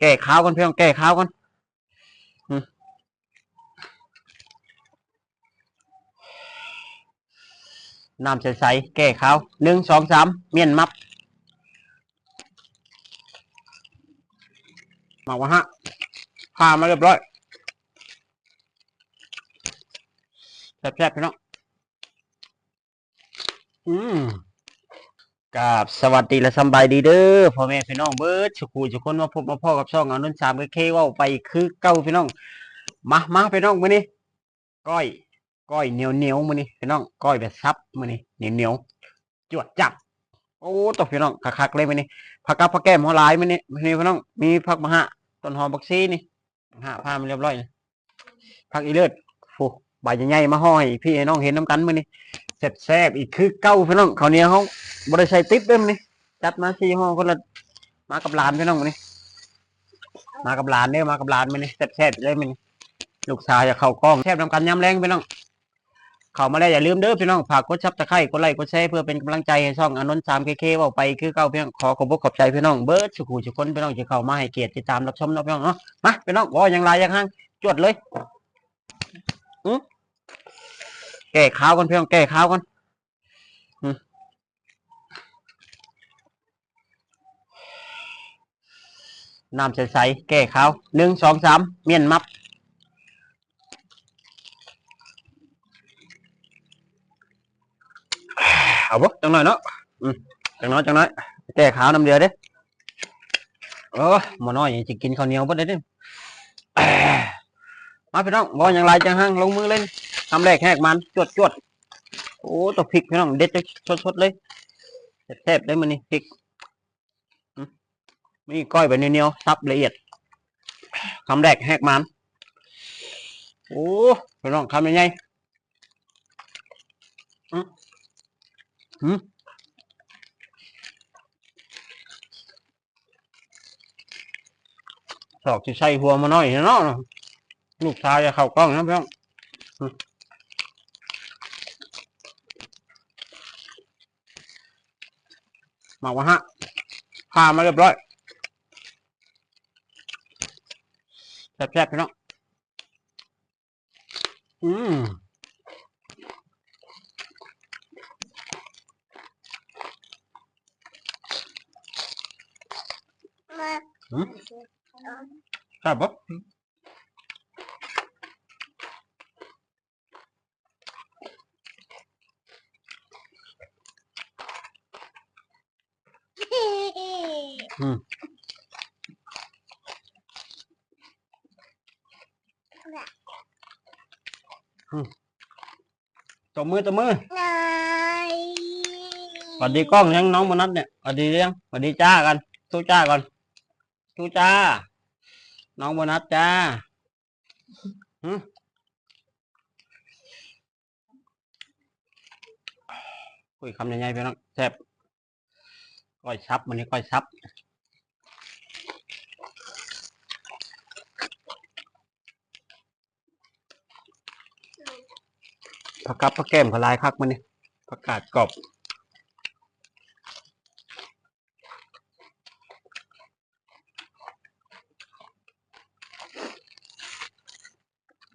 แก้ข้าวกันเพี่องแก้ข้าวกันอืมน้ำใสๆแก้ข้าวหนึ่งสองสามเมียนมับมาวะฮะพามาเรียบร้อยแซ่บๆพี่น้องอืม กราบสวัสดีและสบายดีเด้อพ่อแม่พี่น้องเบิร์ดสุขูสุกคนมาพบมาพ่อกับช่องอนุนสามเคเว่าไปคือเก้าพี่น้องมามาพี่น้องมื้อนี้ก้อยก้อยเหนียวเหนียวมื้อนี้พี่น้องก้อยแบบซับมื้อนี้เหนียวเหนียวจวดจับโอ้ตกพี่น้องคักๆเลยมื้อนี้ผักกับผักแก้มหัวหลายมื้อนี้มื้อนี้พี่น้องมีผักมะฮะต้นหอมบักซีนี่มะฮะพามาเรียบร้อยนะผักอีเลิศโอ้ใบใหญ่ๆมาห้อยพี่น้องเห็นน้ำกันมื้อนี้ แซ่บๆอีกคือเก้าพี่น้องเขาเนี้ยเขาบ่ได้ใส่ติ๊บเด้อมื้อนี้จัดมาสี่ห่องคนละมากับหลานพี่น้องมื้อนี้มากับหลานเด้อมากับหลานมื้อนี้แซ่บเลยมื้อนี้ลูกชายจะเข้ากล้องแซ่บนำกันยามแรงพี่น้องเข้ามาแล้วอย่าลืมเด้อพี่น้องฝากกดซับตะไคร้กดไลค์กดแชร์เพื่อเป็นกำลังใจให้ช่องอนนท์สามเคเคว่าไปคือเก่าพี่น้องขอขอบคุณขอบใจพี่น้องเบิร์ดสุขุสุขคนพี่น้องที่เข้ามาให้เกียรติติดตามรับชมเนาะพี่น้องเนาะมาพี่น้องว่าอย่างไรอย่างห้างจวดเลยอือ ก้ข้าวกันพี่น้องแก้ข้าวกันน้ำใสๆแก้ข้าวหนึ่งสองสามเมียนมับเอาบ่จังหน่อยเนาะจังน้อยจังน้อยแก้ข้าวน้ำเดือดเด้เออหมอน้อยจะกินข้าวเหนียวบ่ได้เด้มาพี่น้องบ่อย่างไรจังหังลงมือเลย ทำแรกแหกมันจวดจวดโอ้ตัวพริกพี่น้องเด็ดสดสดๆเลยแซ่บๆเลยมันนี่พริกมีก้อยแบบเนียวๆซับละเอียดคำแรกแหกมันโอ้พี่น้องทำยังไงสอกที่ใส่หัวมาหน่อยเนาะลูกชายจะเข้ากล้องนะพี่น้อง มาวะฮะพามาเรียบร้อยแซ่บๆพี่น้องอืมแซ่บปะ ตบมือตบมือสวัสดีกล้องยังน้องมนัสเนี่ยสวัสดีเลี้ยงสวัสดีจ้ากันสู้จ้าก่อนสู้จ้า น้องโบนัสจ้าหึคุยคำยังไงพี่น้องแซ่บก้อยซับมันนี้ก้อยซับ ผักกับผักแก้มกับลายคักมันนี่ผักกาดกรอบ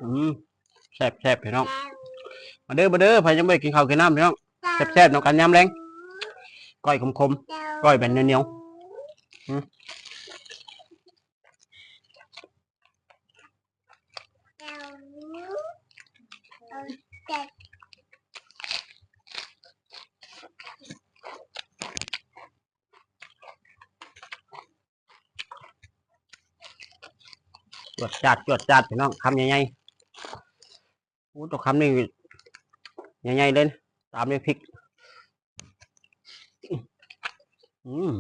อืมแซ่บแซ่บพี่น้องมาเด้อมาเด้อใครยังไม่ได้กินข้าวกินน้ำพี่น้องแซ่บแซ่บน้องกันยำแรงก้อยคมๆก้อยแบบเหนียวๆอืมจ วดจัดจวดจัดพี่น้องคำใหญ่ๆโอ้ตัวคำนี่ใหญ่ๆเลยนตามด้วยพริก อืม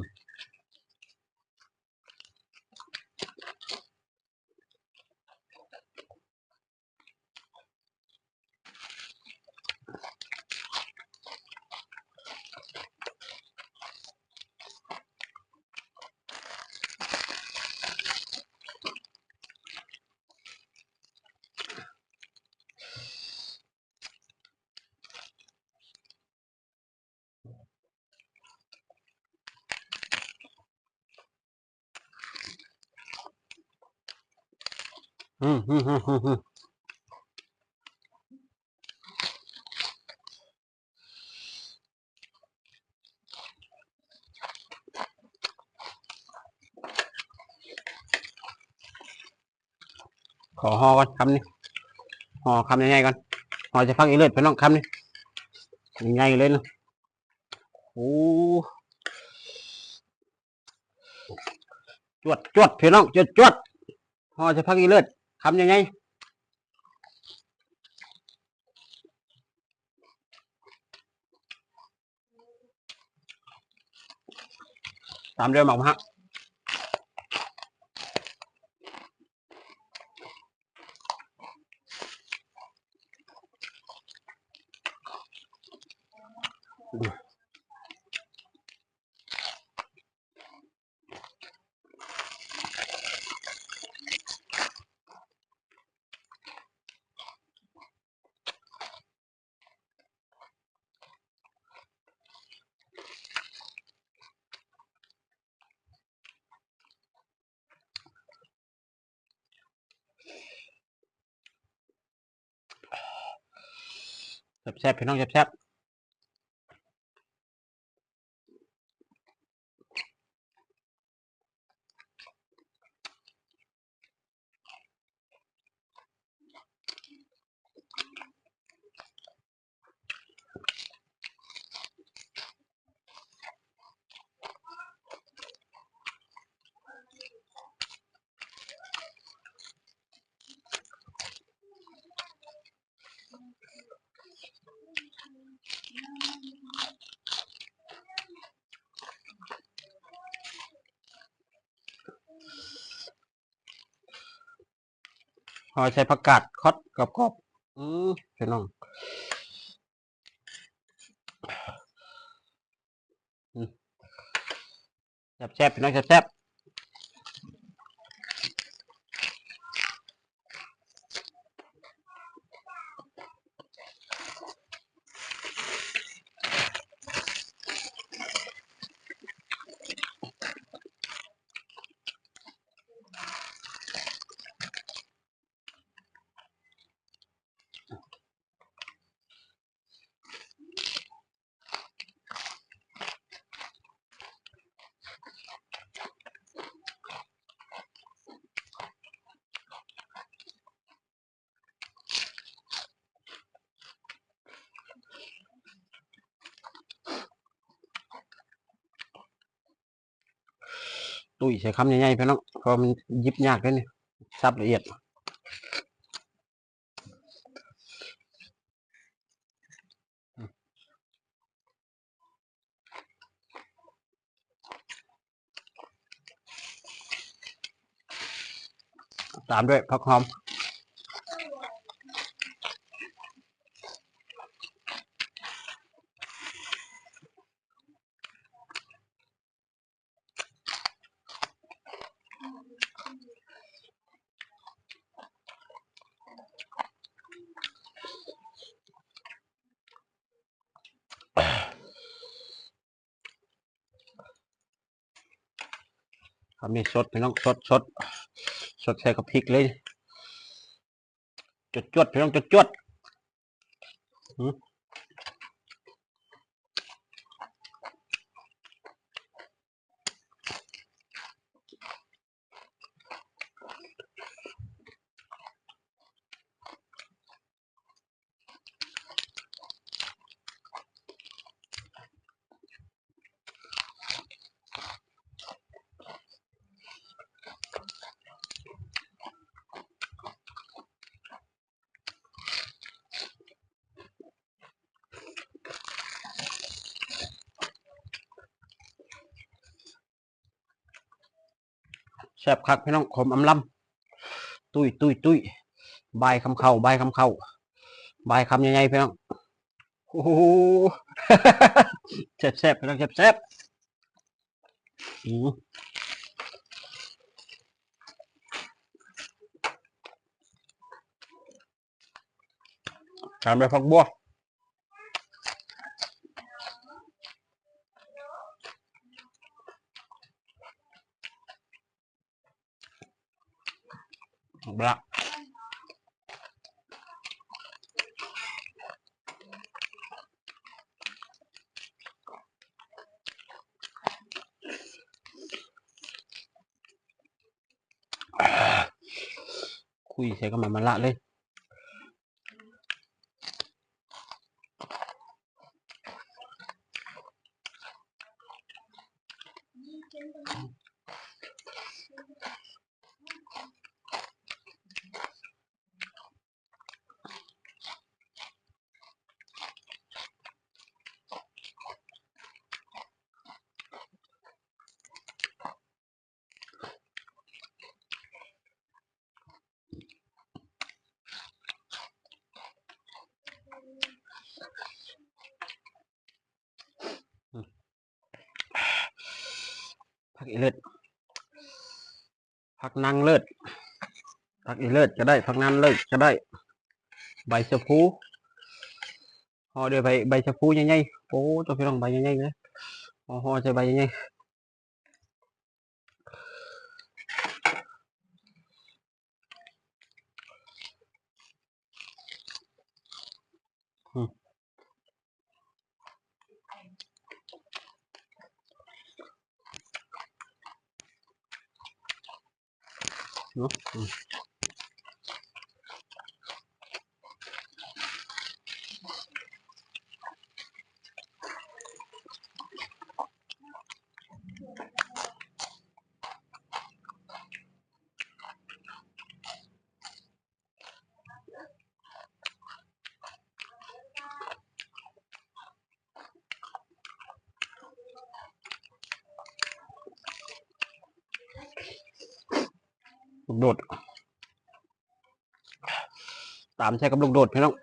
อืมอืมอืมอืมขอห่อก่อนคำนี้ห่อคำยังไงก่อนห่อจะพักอีเลือดไปน้องคำนี้ยังไงเลยนะโอ้จวดจวดพี่น้องจวดจวดห่อจะพักอีเลือด คำยังไงตามเรือหมอกฮะ แซ่บๆพี่น้องแซ่บ ห่อใช้ผักกาดคอดกับกบอือพี่น้องแซ่บๆพี่น้องแซ่บๆ ตุ้ยใช้คำใหญ่ๆพี่น้องเพราะมันยิบยากเลยนี่ซับละเอียดตามด้วยผักหอม สดพี่น้องสดสดสดใส่กับพริกเลยจดจดพี่น้องจดจวด แซ่บคักพี่น้องขมอำลำตุ้ยตุ้ยตุ้ยบายคำเข้าบายคำเข้าบายคำใหญ่ๆพี่น้องโอ้โหแซ่บแซ่บพี่น้องแซ่บแซ่บทำไปผักบัว Dạ. Blah. thế thấy mà mà lạ lên. อีเลิศผักนางเลิศผักอีเลิศก็ได้ผักนางเลิศก็ได้ ใบชะพูห่อด้วยใบใบชะพูใหญ่ๆโอ้จะไปลองใบใหญ่ๆเลยห่อใส่ใบใหญ่ๆ เน โดด ตามใช้กับลูกโดดพี่น้อง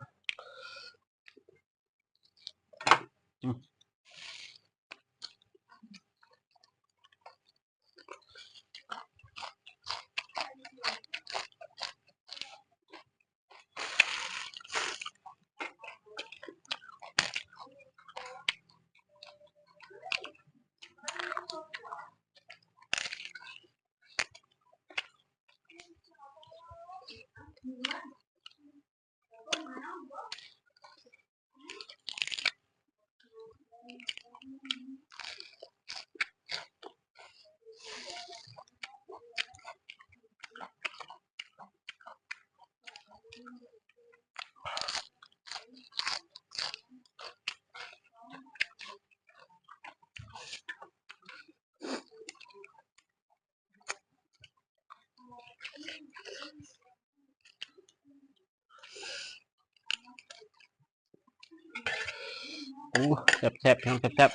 แซ่บแซ่บพี่น้องแซ่บแซ่บ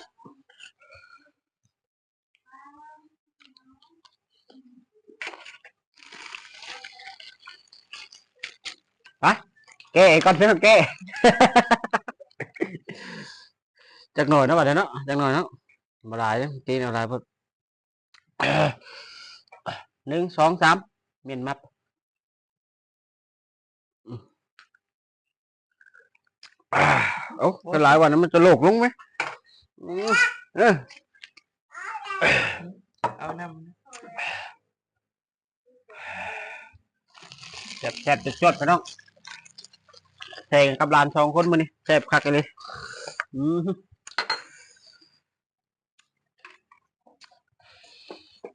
ไปแก้ก่อนพี่น้องแก้จักหน่อยเนาะบัดเดี๋ยวเนาะจักหน่อยเนาะมาหลายเด้อตีนเอาหลายเพิ่นหนึ่งสองสามเมียนมับอืมอ่า เอ้าเป็นหลายวันนั้นมันจะโลกลงไหมเออเอานแซ่บแซ่บจะจวดไปน้องแทงกับหลานสองคนมานี่แซ่บคักเลยอืม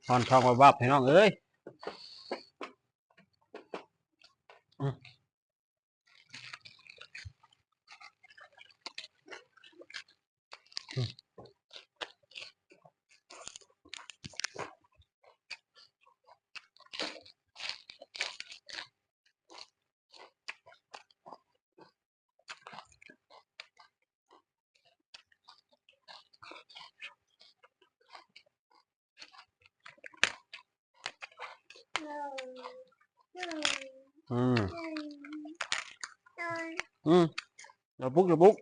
ทอนทองมาวับให้น้องเอ้ย อืมอย่าบุกอย่าบุก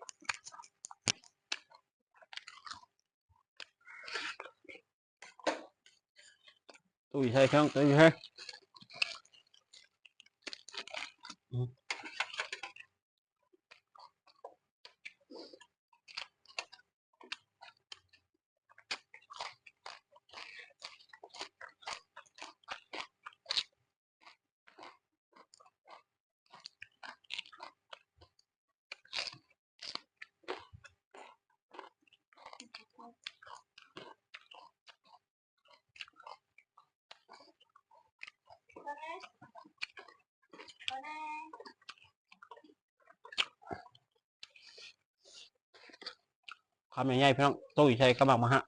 คำง่ายๆพี่น้องตู้ใช้กระบังมาฮะ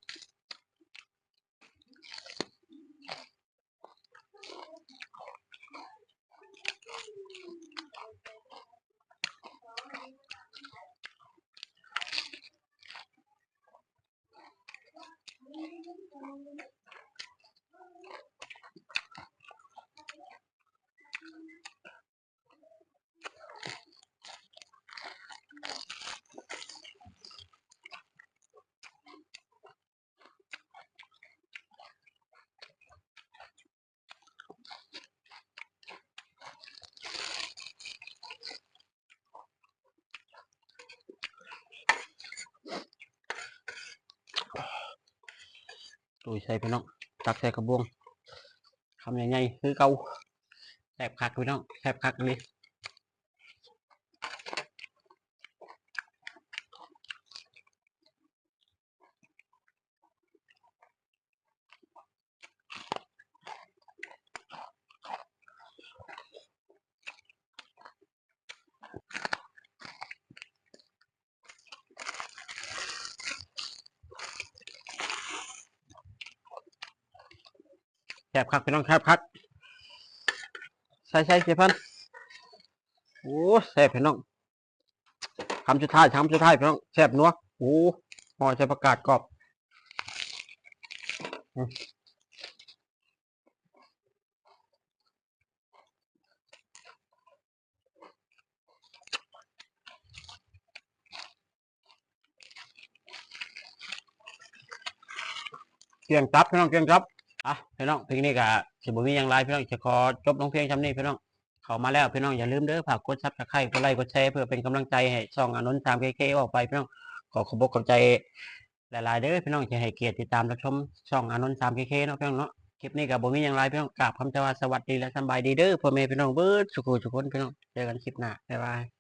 ตู้ใส่พี่น้องตักใส่กระบวงคำใหญ่ๆคือเกาแสบคักพี่น้องแสบคักเลย แซ่บคักพี่น้องแซ่บคักใส่ใส่เสียพันโอ้แซ่บพี่น้องคำสุดท้ายคำสุดท้ายพี่น้องแซ่บนัวโอ้ห่อใส่ประกาศกรอบเกียงจับพี่น้องเกียงจับ อะพี่น้องเพลงนี้ก็สิบุมีย่างไรพี่น้องจะขอจบลงเพียงชำนี้พี่น้องเข้ามาแล้วพี่น้องอย่าลืมเด้อฝากกดซับสไครต์กดไลค์กดแชร์เพื่อเป็นกำลังใจให้ช่องอานนท์ตามเคเคออกไปพี่น้องขอขอบอกขอบใจหลายๆเด้อพี่น้องที่ให้เกียรติติดตามรับชมช่องอานนท์ตามเคเคเนาะพี่น้องเนาะคลิปนี้กับบ่มีย่างไรพี่น้องกราบคำจาวสวัสดีและสบายดีเด้อพ่อแม่พี่น้องเบิร์ดสุขุสุขคนพี่น้องเจอกันคลิปหน้าบ๊ายบาย